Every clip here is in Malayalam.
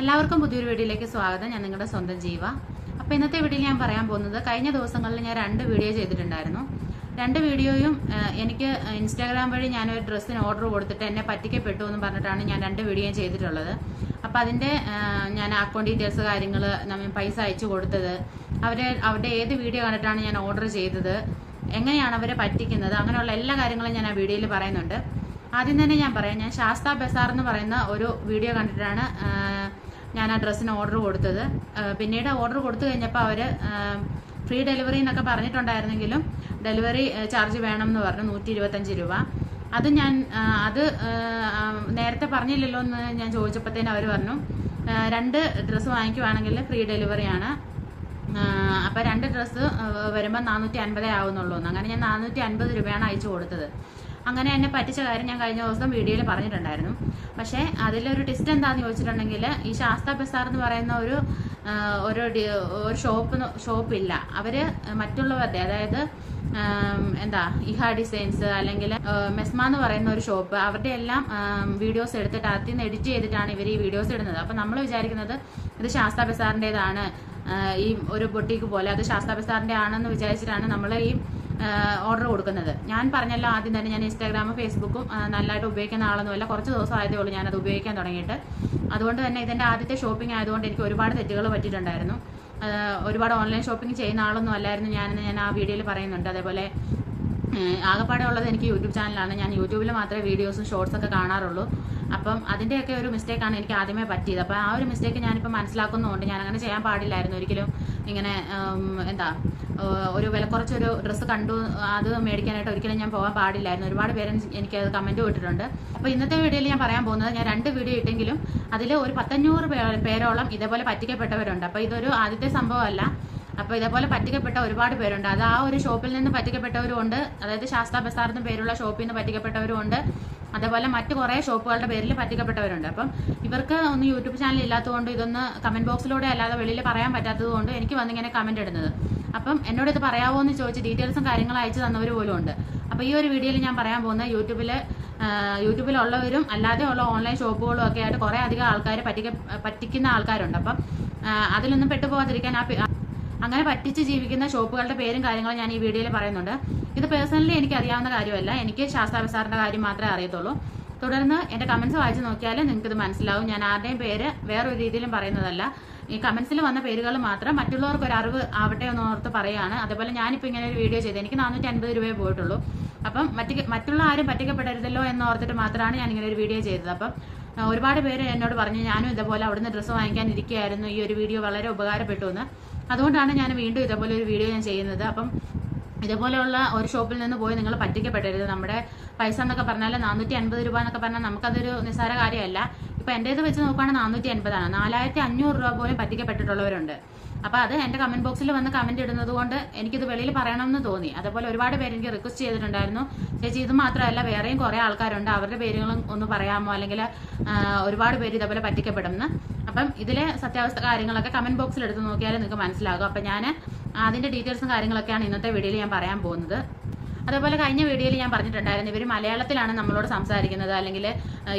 എല്ലാവർക്കും പുതിയൊരു വീഡിയോയിലേക്ക് സ്വാഗതം. ഞാൻ നിങ്ങളുടെ സ്വന്തം ജീവ. അപ്പോൾ ഇന്നത്തെ വീഡിയോയിൽ ഞാൻ പറയാൻ പോകുന്നത് കഴിഞ്ഞ ദിവസങ്ങളിൽ ഞാൻ രണ്ട് വീഡിയോ ചെയ്തിട്ടുണ്ടായിരുന്നു. രണ്ട് വീഡിയോയും എനിക്ക് ഇൻസ്റ്റാഗ്രാം വഴി ഞാനൊരു ഡ്രസ്സിന് ഓർഡർ കൊടുത്തിട്ട് എന്നെ പറ്റിക്കപ്പെട്ടു എന്ന് പറഞ്ഞിട്ടാണ് ഞാൻ രണ്ട് വീഡിയോയും ചെയ്തിട്ടുള്ളത്. അപ്പം അതിന്റെ ഞാൻ അക്കൗണ്ട് ഡീറ്റെയിൽസ് കാര്യങ്ങൾ നമ്മൾ പൈസ അയച്ചു കൊടുത്തത് അവരെ അവരുടെ ഏത് വീഡിയോ കണ്ടിട്ടാണ് ഞാൻ ഓർഡർ ചെയ്തത് എങ്ങനെയാണ് അവരെ പറ്റിക്കുന്നത് അങ്ങനെയുള്ള എല്ലാ കാര്യങ്ങളും ഞാൻ ആ വീഡിയോയിൽ പറയുന്നുണ്ട്. ആദ്യം തന്നെ ഞാൻ പറയാം ഞാൻ ശാസ്ത ബസാർ എന്ന് പറയുന്ന ഒരു വീഡിയോ കണ്ടിട്ടാണ് ഞാൻ ആ ഡ്രസ്സിന് ഓർഡർ കൊടുത്തത് പിന്നീട് ഓർഡർ കൊടുത്തു കഴിഞ്ഞപ്പോൾ അവർ ഫ്രീ ഡെലിവറി എന്നൊക്കെ പറഞ്ഞിട്ടുണ്ടായിരുന്നെങ്കിലും ഡെലിവറി ചാർജ് വേണം എന്ന് പറഞ്ഞു നൂറ്റി ഇരുപത്തഞ്ച് രൂപ. അത് ഞാൻ അത് നേരത്തെ പറഞ്ഞില്ലല്ലോ എന്ന് ഞാൻ ചോദിച്ചപ്പോഴത്തേന് അവർ പറഞ്ഞു രണ്ട് ഡ്രസ്സ് വാങ്ങിക്കുവാണെങ്കിൽ ഫ്രീ ഡെലിവറിയാണ് അപ്പോൾ രണ്ട് ഡ്രസ്സ് വരുമ്പോൾ നാനൂറ്റി അൻപതേ ആവുന്നുള്ളൂ അങ്ങനെ ഞാൻ നാനൂറ്റി അൻപത് രൂപയാണ് അയച്ചു കൊടുത്തത്. അങ്ങനെ എന്നെ പറ്റിച്ച കാര്യം ഞാൻ കഴിഞ്ഞ ദിവസം വീഡിയോയിൽ പറഞ്ഞിട്ടുണ്ടായിരുന്നു. പക്ഷേ അതിലൊരു ടിസ്റ്റ് എന്താണെന്ന് ചോദിച്ചിട്ടുണ്ടെങ്കിൽ ഈ ശാസ്ത്ര ബസാർ എന്ന് പറയുന്ന ഒരു ഒരു ഷോപ്പ് ഷോപ്പില്ല. അവർ മറ്റുള്ളവരുടെ അതായത് എന്താ ഇഹ ഡിസൈൻസ് അല്ലെങ്കിൽ മെസ്മ എന്ന് പറയുന്ന ഒരു ഷോപ്പ് അവരുടെ എല്ലാം വീഡിയോസ് എടുത്തിട്ട് അതിൽ നിന്ന് എഡിറ്റ് ചെയ്തിട്ടാണ് ഇവർ ഈ വീഡിയോസ് ഇടുന്നത്. അപ്പം നമ്മൾ വിചാരിക്കുന്നത് ഇത് ശാസ്ത്ര ബസാറിന്റെതാണ് ഈ ഒരു ബൊട്ടിക്ക് പോലെ അത് ശാസ്ത്ര ബസാറിന്റെ ആണെന്ന് വിചാരിച്ചിട്ടാണ് നമ്മൾ ഈ ഓർഡർ കൊടുക്കുന്നത്. ഞാൻ പറഞ്ഞല്ലോ ആദ്യം തന്നെ ഞാൻ ഇൻസ്റ്റാഗ്രാമും ഫേസ്ബുക്കും നല്ലതായിട്ട് ഉപയോഗിക്കുന്ന ആളൊന്നുമല്ല. കുറച്ച് ദിവസം ആയതേ ഉള്ളൂ ഞാനത് ഉപയോഗിക്കാൻ തുടങ്ങിയിട്ട്. അതുകൊണ്ട് തന്നെ ഇതിന്റെ ആദ്യത്തെ ഷോപ്പിംഗ് ആയതുകൊണ്ട് എനിക്ക് ഒരുപാട് തെറ്റുകൾ പറ്റിയിട്ടുണ്ടായിരുന്നു. ഒരുപാട് ഓൺലൈൻ ഷോപ്പിംഗ് ചെയ്യുന്ന ആളൊന്നും അല്ലായിരുന്നു ഞാനെന്ന് ഞാൻ ആ വീഡിയോയിൽ പറയുന്നുണ്ട്. അതേപോലെ ആകപ്പാടെ ഉള്ളത് എനിക്ക് യൂട്യൂബ് ചാനലാണ്. ഞാൻ യൂട്യൂബിൽ മാത്രമേ വീഡിയോസും ഷോർട്സ് ഒക്കെ കാണാറുള്ളൂ. അപ്പം അതിന്റെയൊക്കെ ഒരു മിസ്റ്റേക്കാണ് എനിക്ക് ആദ്യമേ പറ്റിയത്. അപ്പോൾ ആ ഒരു മിസ്റ്റേക്ക് ഞാനിപ്പോൾ മനസ്സിലാക്കുന്നുണ്ട് ഞാൻ അങ്ങനെ ചെയ്യാൻ പാടില്ലായിരുന്നു. ഒരിക്കലും ഇങ്ങനെ എന്താ ഒരു വില കുറച്ചൊരു ഡ്രസ്സ് കണ്ടു അത് മേടിക്കാനായിട്ട് ഒരിക്കലും ഞാൻ പോകാൻ പാടില്ലായിരുന്നു. ഒരുപാട് പേര് എനിക്ക് അത് കമന്റ് വിട്ടിട്ടുണ്ട് അപ്പോൾ ഇന്നത്തെ വീഡിയോയിൽ ഞാൻ പറയാൻ പോകുന്നത് ഞാൻ രണ്ട് വീഡിയോ ഇട്ടെങ്കിലും അതിൽ ഒരു പത്തഞ്ഞൂറ് പേരോളം ഇതേപോലെ പറ്റിക്കപ്പെട്ടവരുണ്ട്. അപ്പോൾ ഇതൊരു ആദ്യത്തെ സംഭവമല്ല. അപ്പോൾ ഇതേപോലെ പറ്റിക്കപ്പെട്ട ഒരുപാട് പേരുണ്ട്. അത് ആ ഒരു ഷോപ്പിൽ നിന്ന് പറ്റിക്കപ്പെട്ടവരും ഉണ്ട്. അതായത് ശാസ്ത്ര ബസാർ എന്ന പേരുള്ള ഷോപ്പിൽ നിന്ന് പറ്റിക്കപ്പെട്ടവരും ഉണ്ട്. അതേപോലെ മറ്റു കുറേ ഷോപ്പുകളുടെ പേരിൽ പറ്റിക്കപ്പെട്ടവരുണ്ട്. അപ്പം ഇവർക്ക് ഒന്ന് യൂട്യൂബ് ചാനൽ ഇല്ലാത്തതുകൊണ്ട് ഇതൊന്ന് കമന്റ് ബോക്സിലൂടെ അല്ലാതെ വെളിയിൽ പറയാൻ പറ്റാത്തതുകൊണ്ട് എനിക്ക് വന്നിങ്ങനെ കമന്റ് ഇടുന്നത്. അപ്പം എന്നോട് ഇത് പറയാമോ എന്ന് ചോദിച്ച് ഡീറ്റെയിൽസും കാര്യങ്ങളും അയച്ചു തന്നവർ പോലും ഉണ്ട്. അപ്പോൾ ഈ ഒരു വീഡിയോയിൽ ഞാൻ പറയാൻ പോകുന്നത് യൂട്യൂബിൽ യൂട്യൂബിലുള്ളവരും അല്ലാതെ ഉള്ള ഓൺലൈൻ ഷോപ്പുകളും ഒക്കെ ആയിട്ട് കുറേ അധികം ആൾക്കാർ പറ്റിക്ക പറ്റിക്കുന്ന ആൾക്കാരുണ്ട്. അപ്പം അതിലൊന്നും പെട്ടുപോകാതിരിക്കാൻ ആ അങ്ങനെ പറ്റിച്ച് ജീവിക്കുന്ന ഷോപ്പുകളുടെ പേരും കാര്യങ്ങളും ഞാൻ ഈ വീഡിയോയിൽ പറയുന്നുണ്ട്. ഇത് പേഴ്സണലി എനിക്ക് അറിയാവുന്ന കാര്യമല്ല. എനിക്ക് ശാസ്ത്ര ബസാറിന്റെ കാര്യം മാത്രമേ അറിയത്തുള്ളൂ. തുടർന്ന് എന്റെ കമന്റ്സ് വായിച്ച് നോക്കിയാൽ നിങ്ങൾക്ക് ഇത് മനസ്സിലാവും. ഞാൻ ആരുടെയും പേര് വേറൊരു രീതിയിലും പറയുന്നതല്ല. ഈ കമന്റ്സിൽ വന്ന പേരുകൾ മാത്രം മറ്റുള്ളവർക്ക് ഒരു അറിവ് ആവട്ടെ എന്ന് ഓർത്ത് പറയുകയാണ് അതേപോലെ ഞാനിപ്പോൾ ഇങ്ങനെ ഒരു വീഡിയോ ചെയ്ത് എനിക്ക് നാനൂറ്റി അൻപത് രൂപയെ പോയിട്ടുള്ളൂ. അപ്പം മറ്റ് മറ്റുള്ള ആരും പറ്റിക്കപ്പെടരുതല്ലോ എന്ന് ഓർത്തിട്ട് മാത്രമാണ് ഞാൻ ഇങ്ങനെ ഒരു വീഡിയോ ചെയ്തത്. അപ്പം ഒരുപാട് പേര് എന്നോട് പറഞ്ഞു ഞാനും ഇതേപോലെ അവിടുന്ന് ഡ്രസ്സ് വാങ്ങിക്കാൻ ഇരിക്കുകയായിരുന്നു. ഈ ഒരു വീഡിയോ വളരെ ഉപകാരപ്പെട്ടു എന്ന്. അതുകൊണ്ടാണ് ഞാൻ വീണ്ടും ഇതേപോലെ ഒരു വീഡിയോ ഞാൻ ചെയ്യുന്നത്. അപ്പം ഇതേപോലെയുള്ള ഒരു ഷോപ്പിൽ നിന്ന് പോയി നിങ്ങൾ പറ്റിക്കപ്പെടരുത്. നമ്മുടെ പൈസ എന്നൊക്കെ പറഞ്ഞാൽ നാനൂറ്റി അൻപത് രൂപ എന്നൊക്കെ പറഞ്ഞാൽ നമുക്കതൊരു നിസ്സാര കാര്യമല്ല. ഇപ്പൊ എന്റേത് വെച്ച് നോക്കുകയാണെങ്കിൽ നാനൂറ്റി അൻപതാണ് നാലായിരത്തി അഞ്ഞൂറ് രൂപ പോലും പറ്റിക്കപ്പെട്ടിട്ടുള്ളവരുണ്ട്. അപ്പൊ അത് എന്റെ കമന്റ് ബോക്സിൽ വന്ന് കമന്റ് ഇടുന്നത് കൊണ്ട് എനിക്കിത് വെളിയിൽ പറയണമെന്ന് തോന്നി. അതേപോലെ ഒരുപാട് പേര് എനിക്ക് റിക്വസ്റ്റ് ചെയ്തിട്ടുണ്ടായിരുന്നു. ചേച്ചി ഇത് മാത്രമല്ല വേറെയും കുറേ ആൾക്കാരുണ്ട്. അവരുടെ പേരുകളും ഒന്ന് പറയാമോ? അല്ലെങ്കിൽ ഒരുപാട് പേര് ഇതേപോലെ പറ്റിക്കപ്പെടുമെന്ന് അപ്പം ഇതിലെ സത്യാവസ്ഥ കാര്യങ്ങളൊക്കെ കമന്റ് ബോക്സിൽ എടുത്ത് നോക്കിയാൽ നിങ്ങൾക്ക് മനസ്സിലാകും. അപ്പം ഞാൻ അതിന്റെ ഡീറ്റെയിൽസും കാര്യങ്ങളൊക്കെയാണ് ഇന്നത്തെ വീഡിയോയിൽ ഞാൻ പറയാൻ പോകുന്നത്. അതേപോലെ കഴിഞ്ഞ വീഡിയോയിൽ ഞാൻ പറഞ്ഞിട്ടുണ്ടായിരുന്നു ഇവർ മലയാളത്തിലാണ് നമ്മളോട് സംസാരിക്കുന്നത്. അല്ലെങ്കിൽ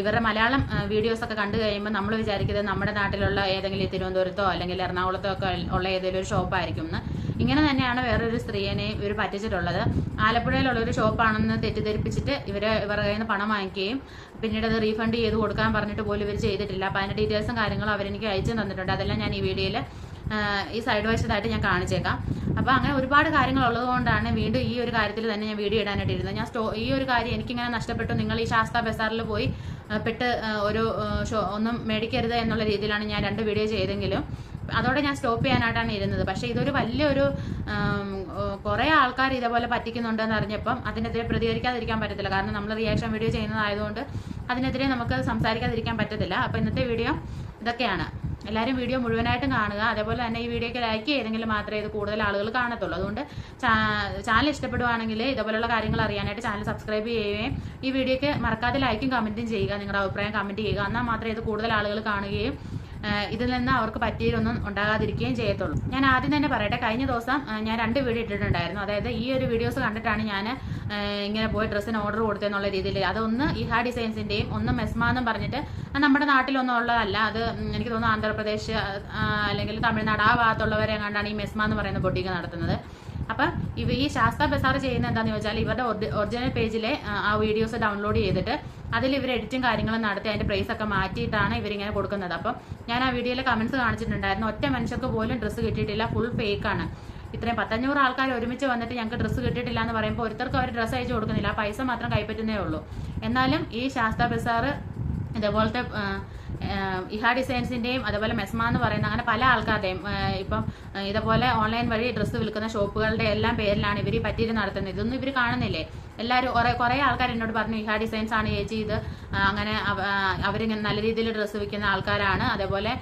ഇവരുടെ മലയാളം വീഡിയോസ് ഒക്കെ കണ്ടു കഴിയുമ്പോൾ നമ്മൾ വിചാരിക്കുന്നത് നമ്മുടെ നാട്ടിലുള്ള ഏതെങ്കിലും തിരുവനന്തപുരത്തോ അല്ലെങ്കിൽ എറണാകുളത്തോ ഒക്കെ ഉള്ള ഏതെങ്കിലും ഒരു ഷോപ്പായിരിക്കും എന്ന്. ഇങ്ങനെ തന്നെയാണ് വേറൊരു സ്ത്രീയെ ഇവർ പറ്റിച്ചിട്ടുള്ളത്. ആലപ്പുഴയിലുള്ള ഒരു ഷോപ്പാണെന്ന് തെറ്റിദ്ധരിപ്പിച്ചിട്ട് ഇവർ ഇവരുടെ കയ്യിൽ നിന്ന് പണം വാങ്ങിക്കുകയും പിന്നീട് അത് റീഫണ്ട് ചെയ്ത് കൊടുക്കാൻ പറഞ്ഞിട്ട് പോലും ഇവർ ചെയ്തിട്ടില്ല. അപ്പോൾ അതിന്റെ ഡീറ്റെയിൽസും കാര്യങ്ങളും അവരെനിക്ക് അയച്ചു തന്നിട്ടുണ്ട്. അതെല്ലാം ഞാൻ ഈ വീഡിയോയിൽ ഈ സൈഡ് വശത്തായിട്ട് ഞാൻ കാണിച്ചേക്കാം. അപ്പോൾ അങ്ങനെ ഒരുപാട് കാര്യങ്ങൾ ഉള്ളതുകൊണ്ടാണ് വീണ്ടും ഈ ഒരു കാര്യത്തിൽ തന്നെ ഞാൻ വീഡിയോ ഇടാനായിട്ട് ഇരുന്നത് ഞാൻ സ്റ്റോ ഈ ഒരു കാര്യം എനിക്കിങ്ങനെ നഷ്ടപ്പെട്ടു. നിങ്ങൾ ഈ ശാസ്ത്ര ബസാറിൽ പോയി പെട്ട് ഒരു ഒന്നും മേടിക്കരുത് എന്നുള്ള രീതിയിലാണ് ഞാൻ രണ്ട് വീഡിയോ ചെയ്തെങ്കിലും അതോടെ ഞാൻ സ്റ്റോപ്പ് ചെയ്യാനായിട്ടാണ് ഇരുന്നത്. പക്ഷേ ഇതൊരു വലിയൊരു കുറേ ആൾക്കാർ ഇതേപോലെ പറ്റിക്കുന്നുണ്ടെന്ന് അറിഞ്ഞപ്പം അതിനെതിരെ പ്രതികരിക്കാതിരിക്കാൻ പറ്റത്തില്ല. കാരണം നമ്മൾ റിയാക്ഷൻ വീഡിയോ ചെയ്യുന്നതായതുകൊണ്ട് അതിനെതിരെ നമുക്ക് സംസാരിക്കാതിരിക്കാൻ പറ്റത്തില്ല. അപ്പോൾ ഇന്നത്തെ വീഡിയോ ഇതൊക്കെയാണ്. എല്ലാവരും വീഡിയോ മുഴുവനായിട്ടും കാണുക. അതേപോലെ തന്നെ ഈ വീഡിയോക്ക് ലൈക്ക് ചെയ്തെങ്കിൽ മാത്രമേ ഇത് കൂടുതൽ ആളുകൾ കാണത്തുള്ളൂ. അതുകൊണ്ട് ചാനൽ ഇഷ്ടപ്പെടുവാണെങ്കിൽ ഇതേപോലെയുള്ള കാര്യങ്ങൾ അറിയാനായിട്ട് ചാനൽ സബ്സ്ക്രൈബ് ചെയ്യുകയും ഈ വീഡിയോക്ക് മറക്കാതെ ലൈക്കും കമന്റും ചെയ്യുക. നിങ്ങളുടെ അഭിപ്രായം കമന്റ് ചെയ്യുക. എന്നാൽ മാത്രമേ ഇത് കൂടുതൽ ആളുകൾ കാണുകയും ഇതിൽ നിന്ന് അവർക്ക് പറ്റിയതൊന്നും ഉണ്ടാകാതിരിക്കുകയും ചെയ്യത്തുള്ളൂ. ഞാൻ ആദ്യം തന്നെ പറയട്ടെ കഴിഞ്ഞ ദിവസം ഞാൻ രണ്ട് വീഡിയോ ഇട്ടിട്ടുണ്ടായിരുന്നു. അതായത് ഈ ഒരു വീഡിയോസ് കണ്ടിട്ടാണ് ഞാൻ ഇങ്ങനെ പോയി ഡ്രസ്സിന് ഓർഡർ കൊടുത്തെന്നുള്ള രീതിയിൽ. അതൊന്ന് ഇഹാ ഡിസൈൻസിന്റെയും ഒന്ന് മെസ്മാന്നും പറഞ്ഞിട്ട് നമ്മുടെ നാട്ടിലൊന്നും ഉള്ളതല്ല. അത് എനിക്ക് തോന്നുന്നു ആന്ധ്രാപ്രദേശ് അല്ലെങ്കിൽ തമിഴ്നാട് ആ ഭാഗത്തുള്ളവരെ കണ്ടാണ് ഈ മെസ്മ എന്ന് പറയുന്ന ബൊട്ടിക്ക് നടത്തുന്നത്. അപ്പം ഇവ ഈ ശാസ്ത്ര ബസാർ ചെയ്യുന്ന എന്താണെന്ന് ചോദിച്ചാൽ ഇവരുടെ ഒറിജിനൽ പേജിലെ ആ വീഡിയോസ് ഡൗൺലോഡ് ചെയ്തിട്ട് അതിൽ ഇവർ എഡിറ്റും കാര്യങ്ങളും നടത്തി അതിന്റെ പ്രൈസ് ഒക്കെ മാറ്റിയിട്ടാണ് ഇവരിങ്ങനെ കൊടുക്കുന്നത്. അപ്പം ഞാൻ ആ വീഡിയോയിൽ കമന്റ്സ് കാണിച്ചിട്ടുണ്ടായിരുന്നു. ഒറ്റ മനുഷ്യർക്ക് പോലും ഡ്രസ്സ് കിട്ടിയിട്ടില്ല. ഫുൾ ഫേക്ക് ആണ്. ഇത്രയും പത്തഞ്ഞൂറ് ആൾക്കാർ ഒരുമിച്ച് വന്നിട്ട് ഞങ്ങൾക്ക് ഡ്രസ്സ് കിട്ടിയിട്ടില്ല എന്ന് പറയുമ്പോൾ ഒരുത്തർക്ക് അവർ ഡ്രസ്സ് അയച്ചു കൊടുക്കുന്നില്ല. ആ പൈസ മാത്രം കൈപ്പറ്റുന്നേ ഉള്ളൂ. എന്നാലും ഈ ശാസ്ത്ര ബസാർ ഇതേപോലത്തെ ഇഹാ ഡിസൈൻസിന്റെയും അതേപോലെ മെസ്മ എന്ന് പറയുന്ന അങ്ങനെ പല ആൾക്കാരുടെയും ഇപ്പം ഇതേപോലെ ഓൺലൈൻ വഴി ഡ്രസ്സ് വിൽക്കുന്ന ഷോപ്പുകളുടെ എല്ലാം പേരിലാണ് ഇവർ പറ്റിയിട്ട് നടത്തുന്നത്. ഇതൊന്നും ഇവർ കാണുന്നില്ലേ? എല്ലാവരും കുറേ ആൾക്കാർ എന്നോട് പറഞ്ഞു ഇഹാ ഡിസൈൻസ് ആണ് ചേച്ചി ഇത് അങ്ങനെ അവരിങ്ങനെ നല്ല രീതിയിൽ ഡ്രസ്സ് വിൽക്കുന്ന ആൾക്കാരാണ്. അതേപോലെ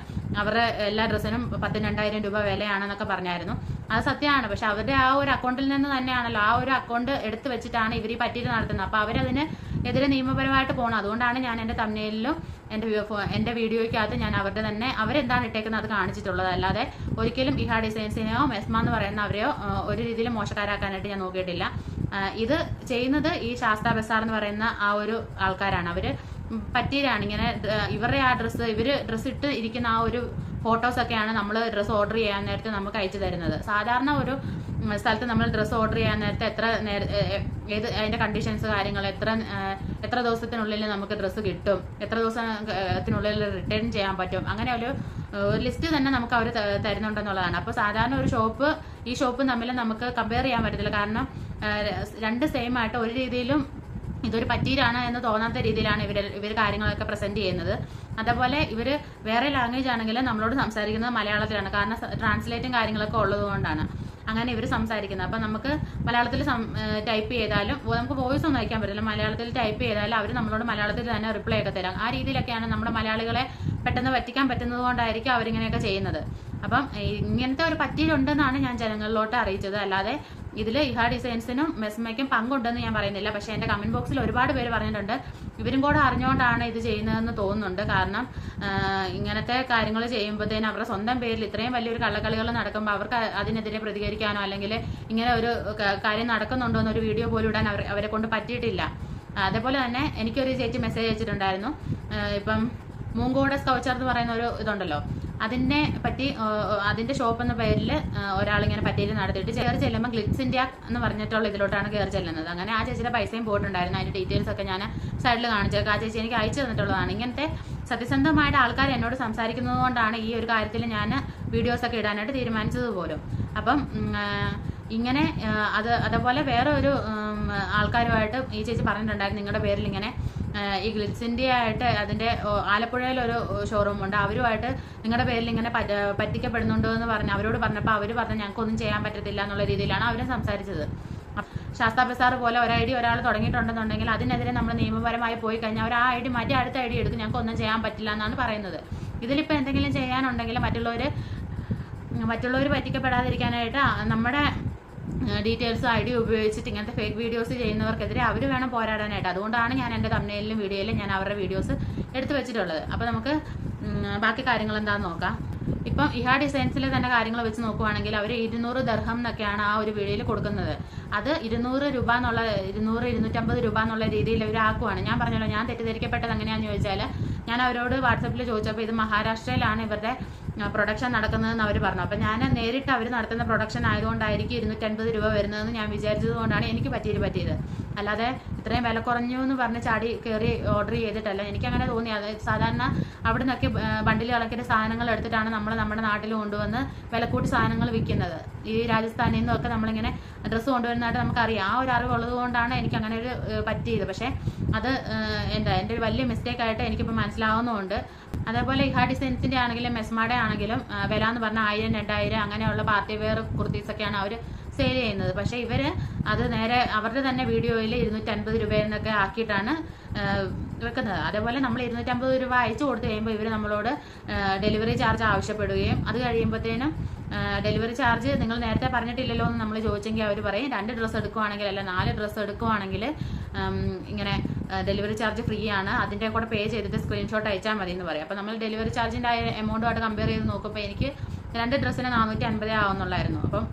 അവരുടെ എല്ലാ ഡ്രസ്സിനും പത്ത് രണ്ടായിരം രൂപ വിലയാണെന്നൊക്കെ പറഞ്ഞായിരുന്നു. അത് സത്യമാണ്. പക്ഷെ അവരുടെ ആ ഒരു അക്കൗണ്ടിൽ നിന്ന് തന്നെയാണല്ലോ ആ ഒരു അക്കൗണ്ട് എടുത്തു വെച്ചിട്ടാണ് ഇവർ ഈ പറ്റിയിട്ട് നടത്തുന്നത്. അപ്പോൾ അവരതിന് എതിരെ നിയമപരമായിട്ട് പോകണം അതുകൊണ്ടാണ് ഞാൻ എന്റെ തമ്മിലും എന്റെ എന്റെ എന്റെ വീഡിയോയ്ക്കകത്ത് ഞാൻ അവരുടെ തന്നെ അവരെന്താണ് ഇട്ടേക്കുന്നത് അത് കാണിച്ചിട്ടുള്ളത്. അല്ലാതെ ഒരിക്കലും ഇഹാ ഡിസൈൻസിനെയോ മെസ്മ എന്ന് പറയുന്ന അവരെയോ ഒരു രീതിയിൽ മോശക്കാരാക്കാനായിട്ട് ഞാൻ നോക്കിയിട്ടില്ല. ഇത് ചെയ്യുന്നത് ഈ ശാസ്ത്ര ബസാർ എന്ന് പറയുന്ന ആ ഒരു ആൾക്കാരാണ്. അവർ പറ്റിയതാണ് ഇങ്ങനെ ഇവരുടെ ആ ഡ്രസ്സ് ഇവർ ഡ്രസ്സ് ഇട്ട് ഇരിക്കുന്ന ആ ഒരു ഫോട്ടോസ് ഒക്കെയാണ് നമ്മൾ ഡ്രസ്സ് ഓർഡർ ചെയ്യാൻ നേരത്തെ നമുക്ക് അയച്ചു തരുന്നത്. സാധാരണ ഒരു സ്ഥലത്ത് നമ്മൾ ഡ്രസ്സ് ഓർഡർ ചെയ്യാൻ നേരത്തെ എത്ര ഏത് അതിന്റെ കണ്ടീഷൻസ് കാര്യങ്ങൾ എത്ര എത്ര ദിവസത്തിനുള്ളിൽ നമുക്ക് ഡ്രസ്സ് കിട്ടും? എത്ര ദിവസത്തിനുള്ളിൽ റിട്ടേൺ ചെയ്യാൻ പറ്റും? അങ്ങനെ ഒരു ലിസ്റ്റ് തന്നെ നമുക്ക് അവർ തരുന്നുണ്ടെന്നുള്ളതാണ്. അപ്പോൾ സാധാരണ ഒരു ഷോപ്പ് ഈ ഷോപ്പും തമ്മിൽ നമുക്ക് കമ്പയർ ചെയ്യാൻ പറ്റത്തില്ല. കാരണം രണ്ട് സെയിം ആയിട്ട് ഒരു രീതിയിലും ഇതൊരു പറ്റീരാണ് എന്ന് തോന്നാത്ത രീതിയിലാണ് ഇവർ ഇവർ കാര്യങ്ങളൊക്കെ പ്രസന്റ് ചെയ്യുന്നത്. അതേപോലെ ഇവർ വേറെ ലാംഗ്വേജ് ആണെങ്കിലും നമ്മളോട് സംസാരിക്കുന്നത് മലയാളത്തിലാണ്. കാരണം ട്രാൻസ്ലേറ്റും കാര്യങ്ങളൊക്കെ ഉള്ളതുകൊണ്ടാണ് അങ്ങനെ ഇവർ സംസാരിക്കുന്നത്. അപ്പം നമുക്ക് മലയാളത്തിൽ ടൈപ്പ് ചെയ്താലും നമുക്ക് വോയിസ് ഒന്നും അയക്കാൻ പറ്റില്ല. മലയാളത്തിൽ ടൈപ്പ് ചെയ്താലും അവർ നമ്മളോട് മലയാളത്തിൽ തന്നെ റിപ്ലൈ ഒക്കെ തരാം. ആ രീതിയിലൊക്കെയാണ് നമ്മുടെ മലയാളികളെ പെട്ടെന്ന് പറ്റിക്കാൻ പറ്റുന്നത് കൊണ്ടായിരിക്കും അവരിങ്ങനെയൊക്കെ ചെയ്യുന്നത്. അപ്പം ഇങ്ങനത്തെ ഒരു പറ്റിയിലുണ്ടെന്നാണ് ഞാൻ ജനങ്ങളിലോട്ട് അറിയിച്ചത്. അല്ലാതെ ഇതിൽ ഇഹ ഡിസൈൻസിനും മെസ്മയ്ക്കും പങ്കുണ്ടെന്ന് ഞാൻ പറയുന്നില്ല. പക്ഷേ എന്റെ കമന്റ് ബോക്സിൽ ഒരുപാട് പേര് പറഞ്ഞിട്ടുണ്ട്. ഇവരും കൂടെ അറിഞ്ഞുകൊണ്ടാണ് ഇത് ചെയ്യുന്നതെന്ന് തോന്നുന്നുണ്ട്. കാരണം ഇങ്ങനത്തെ കാര്യങ്ങൾ ചെയ്യുമ്പോഴത്തേന് അവരുടെ സ്വന്തം പേരിൽ ഇത്രയും വലിയൊരു കള്ളക്കളികൾ നടക്കുമ്പോൾ അവർക്ക് അതിനെതിരെ പ്രതികരിക്കാനോ അല്ലെങ്കിൽ ഇങ്ങനെ ഒരു കാര്യം നടക്കുന്നുണ്ടോ എന്നൊരു വീഡിയോ പോലും ഇടാൻ അവർ അവരെ കൊണ്ട് പറ്റിയിട്ടില്ല. അതേപോലെ തന്നെ എനിക്കൊരു ചേച്ചി മെസ്സേജ് അയച്ചിട്ടുണ്ടായിരുന്നു. ഇപ്പം മൂങ്കോടെ സ്കൗച്ചർ എന്ന് പറയുന്ന ഒരു ഇതുണ്ടല്ലോ. അതിനെ പറ്റി അതിന്റെ ഷോപ്പ് എന്ന പേരിൽ ഒരാളിങ്ങനെ പറ്റിയിട്ട് നടത്തിയിട്ട് കയറി ചെല്ലുമ്പോൾ ഗ്ലിറ്റ്സ് ഇന്ത്യ എന്ന് പറഞ്ഞിട്ടുള്ള ഇതിലോട്ടാണ് കയറി ചെല്ലുന്നത്. അങ്ങനെ ആ ചേച്ചിയുടെ പൈസയും പോയിട്ടുണ്ടായിരുന്നു. അതിന്റെ ഡീറ്റെയിൽസ് ഒക്കെ ഞാൻ സൈഡിൽ കാണിച്ചേക്കാം ആ ചേച്ചി എനിക്ക് അയച്ചു തന്നിട്ടുള്ളതാണ്. ഇങ്ങനത്തെ സത്യസന്ധമായിട്ട് ആൾക്കാർ എന്നോട് സംസാരിക്കുന്നതുകൊണ്ടാണ് ഈ ഒരു കാര്യത്തിൽ ഞാൻ വീഡിയോസ് ഒക്കെ ഇടാനായിട്ട് തീരുമാനിച്ചത് പോലും. അപ്പം ഇങ്ങനെ അത് അതേപോലെ വേറെ ഒരു ആൾക്കാരുമായിട്ട് ഈ ചേച്ചി പറഞ്ഞിട്ടുണ്ടായിരുന്നു. നിങ്ങളുടെ പേരിൽ ഇങ്ങനെ ഈ ഗ്ലിറ്റ്സിന്റെ ആയിട്ട് അതിന്റെ ആലപ്പുഴയിൽ ഒരു ഷോറൂം ഉണ്ട്. അവരുമായിട്ട് നിങ്ങളുടെ പേരിൽ ഇങ്ങനെ പറ്റിക്കപ്പെടുന്നുണ്ടോ എന്ന് പറഞ്ഞ് അവരോട് പറഞ്ഞപ്പോൾ അവർ പറഞ്ഞു ഞങ്ങൾക്കൊന്നും ചെയ്യാൻ പറ്റത്തില്ല എന്നുള്ള രീതിയിലാണ് അവരും സംസാരിച്ചത്. ശാസ്താ ബസാർ പോലെ ഒരു ഐ ഡി ഒരാൾ തുടങ്ങിയിട്ടുണ്ടെന്നുണ്ടെങ്കിൽ അതിനെതിരെ നമ്മൾ നിയമപരമായി പോയി കഴിഞ്ഞാൽ അവർ ആ ഐ ഡി മാറ്റി അടുത്ത ഐ ഡി എടുക്കും ഞങ്ങൾക്ക് ഒന്നും ചെയ്യാൻ പറ്റില്ല എന്നാണ് പറയുന്നത്. ഇതിലിപ്പോൾ എന്തെങ്കിലും ചെയ്യാനുണ്ടെങ്കിൽ മറ്റുള്ളവർ മറ്റുള്ളവർ പറ്റിക്കപ്പെടാതിരിക്കാനായിട്ട് നമ്മുടെ ഡീറ്റെയിൽസ് ഐ ഡി ഉപയോഗിച്ചിട്ട് ഇങ്ങനത്തെ ഫേക്ക് വീഡിയോസ് ചെയ്യുന്നവർക്കെതിരെ അവർ വേണം പോരാടാനായിട്ട്. അതുകൊണ്ടാണ് ഞാൻ എന്റെ തമ്മിലും വീഡിയോയിലും ഞാൻ അവരുടെ വീഡിയോസ് എടുത്തു വെച്ചിട്ടുള്ളത്. അപ്പോൾ നമുക്ക് ബാക്കി കാര്യങ്ങൾ എന്താണെന്ന് നോക്കാം. ഇപ്പം ഇഹാ ഡിസൈൻസിലെ തന്നെ കാര്യങ്ങൾ വെച്ച് നോക്കുവാണെങ്കിൽ അവർ ഇരുന്നൂറ് ദർഹം എന്നൊക്കെയാണ് ആ ഒരു വീഡിയോയിൽ കൊടുക്കുന്നത്. അത് ഇരുന്നൂറ് രൂപ എന്നുള്ള ഇരുന്നൂറ് ഇരുന്നൂറ്റമ്പത് രൂപ എന്നുള്ള രീതിയിൽ അവർ ആക്കുവാണ്. ഞാൻ പറഞ്ഞല്ലോ ഞാൻ തെറ്റിദ്ധരിക്കപ്പെട്ടത് എങ്ങനെയാണെന്ന് ചോദിച്ചാൽ ഞാൻ അവരോട് വാട്സപ്പിൽ ചോദിച്ചപ്പോൾ ഇത് മഹാരാഷ്ട്രയിലാണ് ഇവരുടെ പ്രൊഡക്ഷൻ നടക്കുന്നതെന്ന് അവർ പറഞ്ഞു. അപ്പം ഞാൻ നേരിട്ട് അവർ നടത്തുന്ന പ്രൊഡക്ഷൻ ആയതുകൊണ്ടായിരിക്കും ഇരുന്നൂറ്റൻപത് രൂപ വരുന്നതെന്ന് ഞാൻ വിചാരിച്ചത് കൊണ്ടാണ് എനിക്ക് പറ്റിയത് പറ്റിയത്. അല്ലാതെ ഇത്രയും വില കുറഞ്ഞു എന്ന് പറഞ്ഞ് ചാടി കയറി ഓർഡർ ചെയ്തിട്ടല്ല. എനിക്ക് അങ്ങനെ തോന്നി. അത് സാധാരണ അവിടെ നിന്നൊക്കെ ബണ്ടിൽ കളക്കിന്റെ സാധനങ്ങൾ എടുത്തിട്ടാണ് നമ്മൾ നമ്മുടെ നാട്ടിൽ കൊണ്ടുവന്ന് വിലക്കൂട്ടി സാധനങ്ങൾ വിൽക്കുന്നത്. ഈ രാജസ്ഥാനിൽ നിന്നൊക്കെ നമ്മളിങ്ങനെ ഡ്രസ്സ് കൊണ്ടുവരുന്നതായിട്ട് നമുക്കറിയാം. ആ ഒരു അറിവുള്ളത് കൊണ്ടാണ് എനിക്ക് അങ്ങനെ ഒരു പറ്റിയത്. പക്ഷേ അത് എന്താ എന്റെ ഒരു വലിയ മിസ്റ്റേക്ക് ആയിട്ട് എനിക്കിപ്പോൾ മനസ്സിലാവുന്നുമുണ്ട്. അതേപോലെ ഇഹാ ഡിസൈൻസിന്റെ ആണെങ്കിലും മെസ്മാടെ ആണെങ്കിലും വില എന്ന് പറഞ്ഞാൽ ആയിരം രണ്ടായിരം അങ്ങനെയുള്ള പാർട്ടി വെയർ കുർത്തീസൊക്കെയാണ് അവർ സെയിൽ ചെയ്യുന്നത്. പക്ഷെ ഇവർ അത് നേരെ അവരുടെ തന്നെ വീഡിയോയിൽ ഇരുന്നൂറ്റി രൂപയെന്നൊക്കെ ആക്കിയിട്ടാണ് വെക്കുന്നത്. അതേപോലെ നമ്മൾ ഇരുന്നൂറ്റമ്പത് രൂപ അയച്ചു കൊടുത്തു കഴിയുമ്പോൾ ഇവർ നമ്മളോട് ഡെലിവറി ചാർജ് ആവശ്യപ്പെടുകയും അത് കഴിയുമ്പോഴത്തേനും ഡെലിവറി ചാർജ് നിങ്ങൾ നേരത്തെ പറഞ്ഞിട്ടില്ലല്ലോ എന്ന് നമ്മൾ ചോദിച്ചെങ്കിൽ അവർ പറയും. രണ്ട് ഡ്രസ്സ് എടുക്കുവാണെങ്കിൽ അല്ല നാല് ഡ്രസ്സ് എടുക്കുവാണെങ്കിൽ ഇങ്ങനെ ഡെലിവറി ചാർജ് ഫ്രീ ആണ്. അതിന്റെ കൂടെ പേ ചെയ്തിട്ട് സ്ക്രീൻഷോട്ട് അയച്ചാൽ മതി എന്ന് പറയും. അപ്പോൾ നമ്മൾ ഡെലിവറി ചാർജിന്റെ എമൗണ്ടുമായിട്ട് കമ്പയർ ചെയ്ത് നോക്കുമ്പോൾ എനിക്ക് രണ്ട് ഡ്രസ്സിന് നാനൂറ്റി അൻപതേ ആവുന്നുള്ളായിരുന്നു. അപ്പം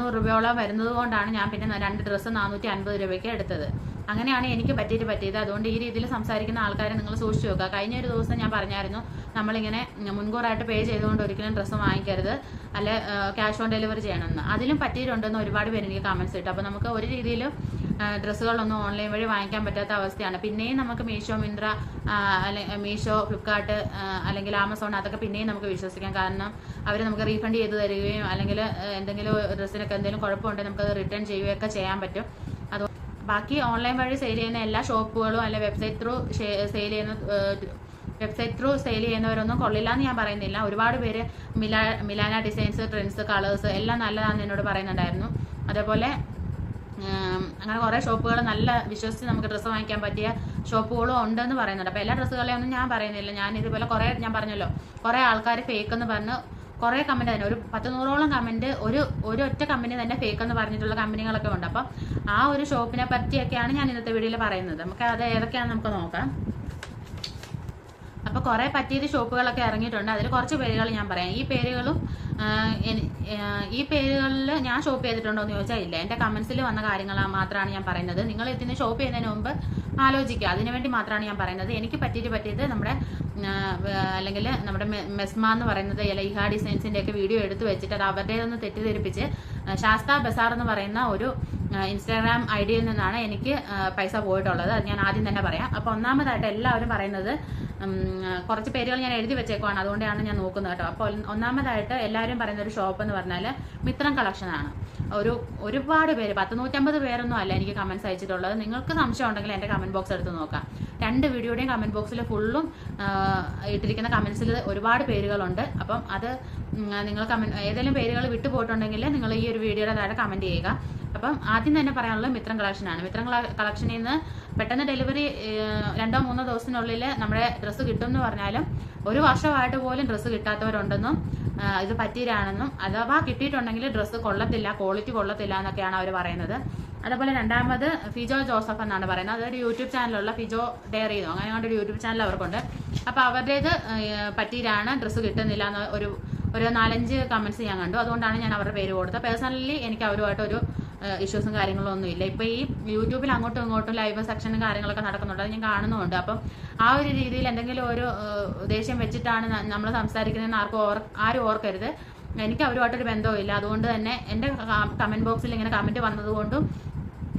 നൂറ് രൂപയോളം വരുന്നത് കൊണ്ടാണ് ഞാൻ പിന്നെ രണ്ട് ഡ്രസ്സ് നാനൂറ്റി അൻപത് രൂപയ്ക്ക് എടുത്തത്. അങ്ങനെയാണ് എനിക്ക് പറ്റിയിട്ട് പറ്റിയത്. അതുകൊണ്ട് ഈ രീതിയിൽ സംസാരിക്കുന്ന ആൾക്കാരെ നിങ്ങൾ സൂക്ഷിച്ചു വെക്കുക. കഴിഞ്ഞ ഒരു ദിവസം ഞാൻ പറഞ്ഞായിരുന്നു നമ്മളിങ്ങനെ മുൻകൂറായിട്ട് പേ ചെയ്തുകൊണ്ട് ഒരിക്കലും ഡ്രസ്സ് വാങ്ങിക്കരുത്. അല്ലെ ക്യാഷ് ഓൺ ഡെലിവറി ചെയ്യണമെന്ന്. അതിലും പറ്റിയിട്ടുണ്ടെന്ന് ഒരുപാട് പേര് എനിക്ക് കമൻസ് ഇട്ടു. അപ്പോൾ നമുക്ക് ഒരു രീതിയിലും ഡ്രസ്സുകളൊന്നും ഓൺലൈൻ വഴി വാങ്ങിക്കാൻ പറ്റാത്ത അവസ്ഥയാണ്. പിന്നെയും നമുക്ക് മീഷോ മിന്ത്ര അല്ലെ മീഷോ ഫ്ലിപ്കാർട്ട് അല്ലെങ്കിൽ ആമസോൺ അതൊക്കെ പിന്നെയും നമുക്ക് വിശ്വസിക്കാം. കാരണം അവർ നമുക്ക് റീഫണ്ട് ചെയ്ത് തരികയും അല്ലെങ്കിൽ എന്തെങ്കിലും ഡ്രസ്സിനൊക്കെ എന്തെങ്കിലും കുഴപ്പമുണ്ടെങ്കിൽ നമുക്കത് റിട്ടേൺ ചെയ്യുകയൊക്കെ ചെയ്യാൻ പറ്റും. ബാക്കി ഓൺലൈൻ വഴി സെയിൽ ചെയ്യുന്ന എല്ലാ ഷോപ്പുകളും അല്ലെ വെബ്സൈറ്റ് ത്രൂ സെയിൽ ചെയ്യുന്ന വെബ്സൈറ്റ് ത്രൂ സെയിൽ ചെയ്യുന്നവരൊന്നും കൊള്ളില്ല എന്ന് ഞാൻ പറയുന്നില്ല. ഒരുപാട് പേര് മിലാ മിലാന ഡിസൈൻസ് ട്രെൻഡ്സ് കളേഴ്സ് എല്ലാം നല്ലതാണെന്ന് എന്നോട് പറയുന്നുണ്ടായിരുന്നു. അതേപോലെ അങ്ങനെ കുറേ ഷോപ്പുകൾ നല്ല വിശ്വസിച്ച് നമുക്ക് ഡ്രസ്സ് വാങ്ങിക്കാൻ പറ്റിയ ഷോപ്പുകളും ഉണ്ടെന്ന് പറയുന്നുണ്ട്. അപ്പോൾ എല്ലാ ഡ്രസ്സുകളെയൊന്നും ഞാൻ പറയുന്നില്ല. ഞാൻ ഇതുപോലെ കുറേ ഞാൻ പറഞ്ഞല്ലോ കുറേ ആൾക്കാർ ഫേക്ക് എന്ന് പറഞ്ഞ് കുറേ കമന്റ് തന്നെ ഒരു പത്ത് നൂറോളം കമന്റ് ഒരു ഒരു ഒറ്റ കമ്പനി തന്നെ ഫേക്ക് എന്ന് പറഞ്ഞിട്ടുള്ള കമ്പനികളൊക്കെ ഉണ്ട്. അപ്പം ആ ഒരു ഷോപ്പിനെ പറ്റിയൊക്കെയാണ് ഞാൻ ഇന്നത്തെ വീഡിയോയിൽ പറയുന്നത്. നമുക്ക് അത് ഏതൊക്കെയാണെന്ന് നമുക്ക് നോക്കാം. അപ്പോൾ കുറേ പറ്റിയത് ഷോപ്പുകളൊക്കെ ഇറങ്ങിയിട്ടുണ്ട്. അതിൽ കുറച്ച് പേരുകൾ ഞാൻ പറയാം. ഈ പേരുകളും ഈ പേരുകളിൽ ഞാൻ ഷോപ്പ് ചെയ്തിട്ടുണ്ടോ എന്ന് ചോദിച്ചാൽ ഇല്ല. എന്റെ കമൻസിൽ വന്ന കാര്യങ്ങൾ മാത്രമാണ് ഞാൻ പറയുന്നത്. നിങ്ങൾ ഇതിന് ഷോപ്പ് ചെയ്യുന്നതിന് മുമ്പ് ആലോചിക്കുക. അതിനുവേണ്ടി മാത്രമാണ് ഞാൻ പറയുന്നത്. എനിക്ക് പറ്റിയിട്ട് പറ്റിയത് നമ്മുടെ അല്ലെങ്കിൽ നമ്മുടെ മെസ്മ എന്ന് പറയുന്നത് ഇഹ ഡിസൈൻസിന്റെ ഒക്കെ വീഡിയോ എടുത്തു വെച്ചിട്ട് അത് അവരുടേതൊന്ന് തെറ്റിദ്ധരിപ്പിച്ച് ശാസ്ത ബസാർ എന്ന് പറയുന്ന ഒരു ഇൻസ്റ്റാഗ്രാം ഐ ഡിയിൽ നിന്നാണ് എനിക്ക് പൈസ പോയിട്ടുള്ളത്. അത് ഞാൻ ആദ്യം തന്നെ പറയാം. അപ്പോൾ ഒന്നാമതായിട്ട് എല്ലാവരും പറയുന്നത് കുറച്ച് പേരുകൾ ഞാൻ എഴുതി വെച്ചേക്കുവാണ്. അതുകൊണ്ടാണ് ഞാൻ നോക്കുന്നത് കേട്ടോ. അപ്പോൾ ഒന്നാമതായിട്ട് എല്ലാവരും പറയുന്ന ഒരു ഷോപ്പ് എന്ന് പറഞ്ഞാൽ മിത്രം കളക്ഷൻ ആണ്. ഒരു ഒരുപാട് പേര് പത്ത് നൂറ്റമ്പത് പേരൊന്നും അല്ല എനിക്ക് കമൻസ് അയച്ചിട്ടുള്ളത്. നിങ്ങൾക്ക് സംശയം ഉണ്ടെങ്കിൽ എന്റെ കമന്റ് ബോക്സ് എടുത്ത് നോക്കാം. രണ്ട് വീഡിയോയുടെയും കമന്റ് ബോക്സിൽ ഫുള്ളും ഇട്ടിരിക്കുന്ന കമൻസിൽ ഒരുപാട് പേരുകളുണ്ട്. അപ്പം അത് നിങ്ങൾ കമന്റ് ഏതെങ്കിലും പേരുകൾ വിട്ടുപോയിട്ടുണ്ടെങ്കിൽ നിങ്ങൾ ഈ ഒരു വീഡിയോയുടെ താഴെ കമന്റ് ചെയ്യുക. അപ്പം ആദ്യം തന്നെ പറയാനുള്ളത് മിത്രം കളക്ഷനാണ് മിത്രം കളക്ഷനിൽ നിന്ന് പെട്ടെന്ന് ഡെലിവറി രണ്ടോ മൂന്നോ ദിവസത്തിനുള്ളിൽ നമ്മുടെ ഡ്രസ്സ് കിട്ടും എന്ന് പറഞ്ഞാലും ഒരു വർഷമായിട്ട് പോലും ഡ്രസ്സ് കിട്ടാത്തവരുണ്ടെന്നും ഇത് പറ്റിയതാണെന്നും അഥവാ കിട്ടിയിട്ടുണ്ടെങ്കിൽ ഡ്രസ്സ് കൊള്ളത്തില്ല ക്വാളിറ്റി കൊള്ളത്തില്ല എന്നൊക്കെയാണ് അവർ പറയുന്നത്. അതുപോലെ രണ്ടാമത് ഫിജോ ജോസഫ് എന്നാണ് പറയുന്നത്. അതൊരു യൂട്യൂബ് ചാനലുള്ള ഫിജോ ഡയറി എന്നോ അങ്ങനെ കൊണ്ട് ഒരു യൂട്യൂബ് ചാനൽ അവർക്കുണ്ട്. അപ്പോൾ അവരുടേത് പറ്റിയിലാണ് ഡ്രസ്സ് കിട്ടുന്നില്ല എന്ന് ഒരു ഒരു നാലഞ്ച് കമൻസ് ഞാൻ കണ്ടു. അതുകൊണ്ടാണ് ഞാൻ അവരുടെ പേര് കൊടുത്തത്. പേഴ്സണലി എനിക്ക് അവരുമായിട്ടൊരു ഇഷ്യൂസും കാര്യങ്ങളും ഒന്നും ഇല്ല ഇപ്പൊ ഈ യൂട്യൂബിൽ അങ്ങോട്ടും ഇങ്ങോട്ടും ലൈവ് സെക്ഷനും കാര്യങ്ങളൊക്കെ നടക്കുന്നുണ്ട്. അത് ഞാൻ കാണുന്നുമുണ്ട്. അപ്പം ആ ഒരു രീതിയിൽ എന്തെങ്കിലും ഒരു ദേഷ്യം വെച്ചിട്ടാണ് നമ്മൾ സംസാരിക്കുന്നതെന്ന് ആർക്കും ഓർ ആരും ഓർക്കരുത്. എനിക്ക് അവരുമായിട്ടൊരു ബന്ധവും ഇല്ല അതുകൊണ്ട് തന്നെ എന്റെ കമന്റ് ബോക്സിൽ ഇങ്ങനെ കമന്റ് വന്നതുകൊണ്ടും